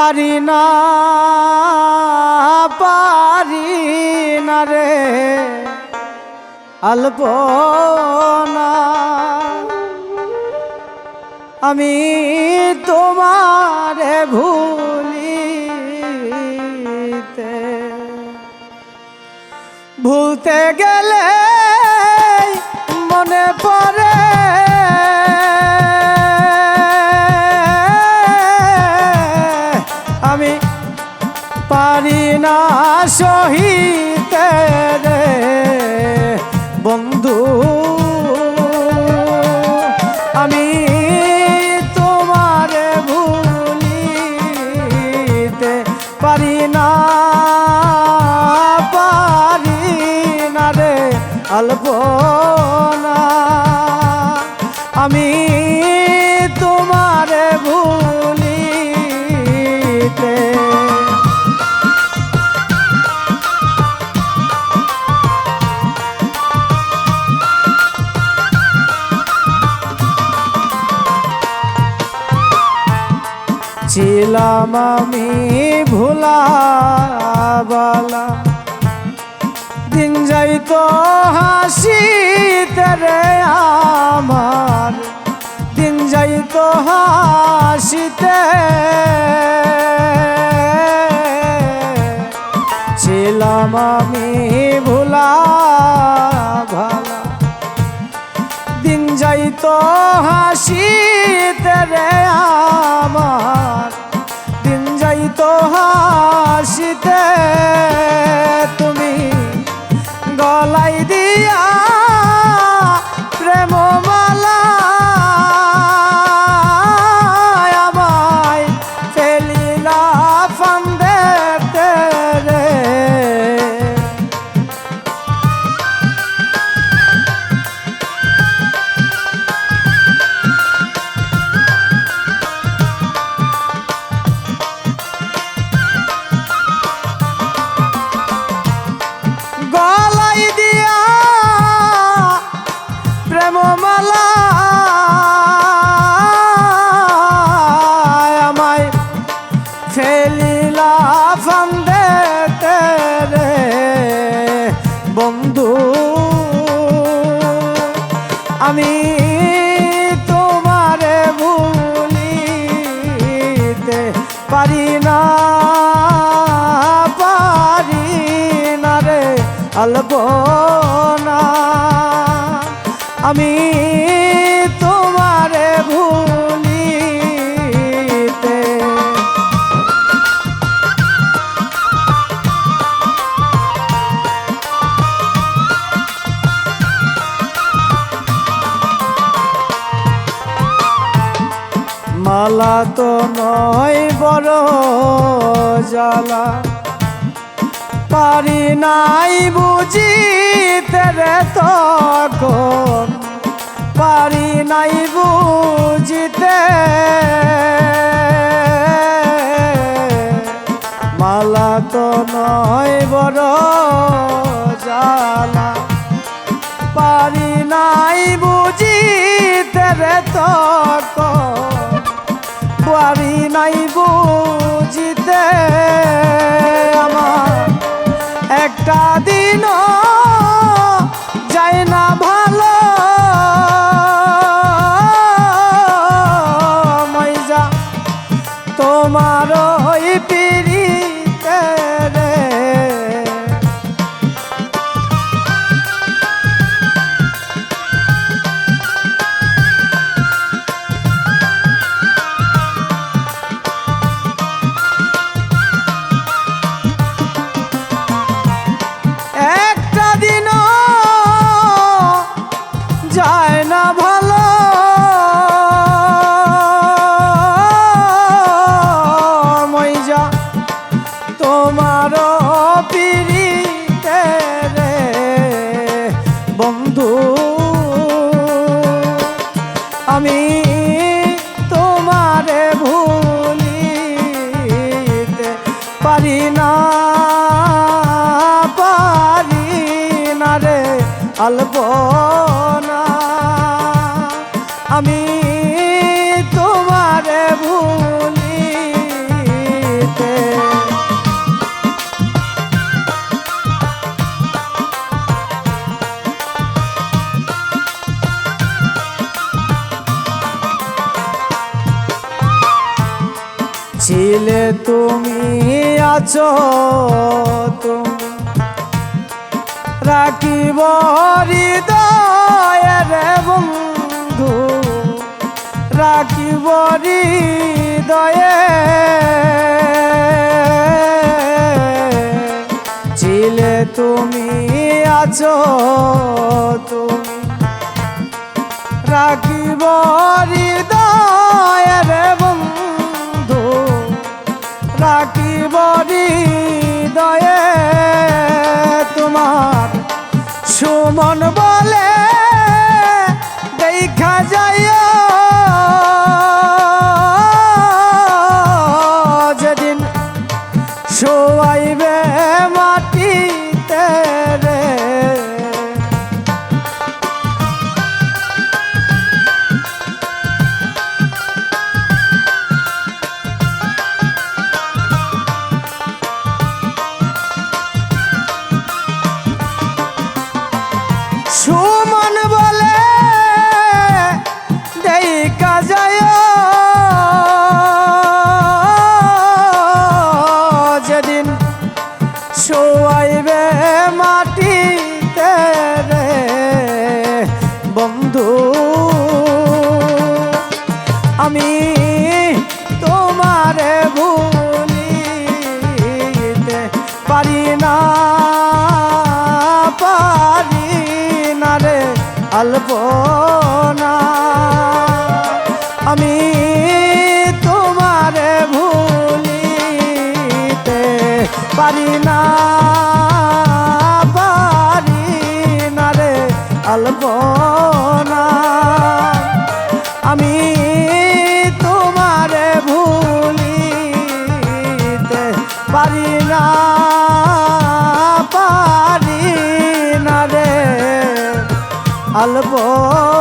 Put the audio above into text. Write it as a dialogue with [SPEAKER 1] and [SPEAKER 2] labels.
[SPEAKER 1] পারি না পারি না রে। আলপনা আমি তোমারে ভুলিতে ভুলতে গেলে সহিতে বন্ধু আমি তোমার ভুলিতে পারি না পারি না রে আলপনা ছিলাম আমি ভোলাবালা। দিন যাইতো হাসিতে রে আমার। দিন যাইতো হাসিতে। ছিলাম আমি ভোলা ভালা দিন যাইতো হাসিতে বন্ধু আমি তোমারে ভুলিতে পারি না পারি না রে আলব না আমি মালা তো নয়, বড় জ্বালা। পারি নাই বুঝিতে রে তখন। পারি নাই বুঝিতে। মালা তো নয়, বড় একটা আলপনা। আমি তোমারে ভুলিতে ছিলে তুমি আছো তুমি। রাখিব হৃদয়ের বন্ধু। রাখিব হৃদয়ে। ছিলে তুমি আছো তুমি। রাখিব হৃদয়ের তোমার সুমন বলে দেখা যায় সুমন বলে, দেখা যায় যেদিন শোয়াইবে মাটিতে রে বন্ধু। আমি তোমারে ভুলিতে পারি না, পারি আলপনা। আমি তোমারে ভুলিতে পারি না পারি না রে আলপনা। আলপনা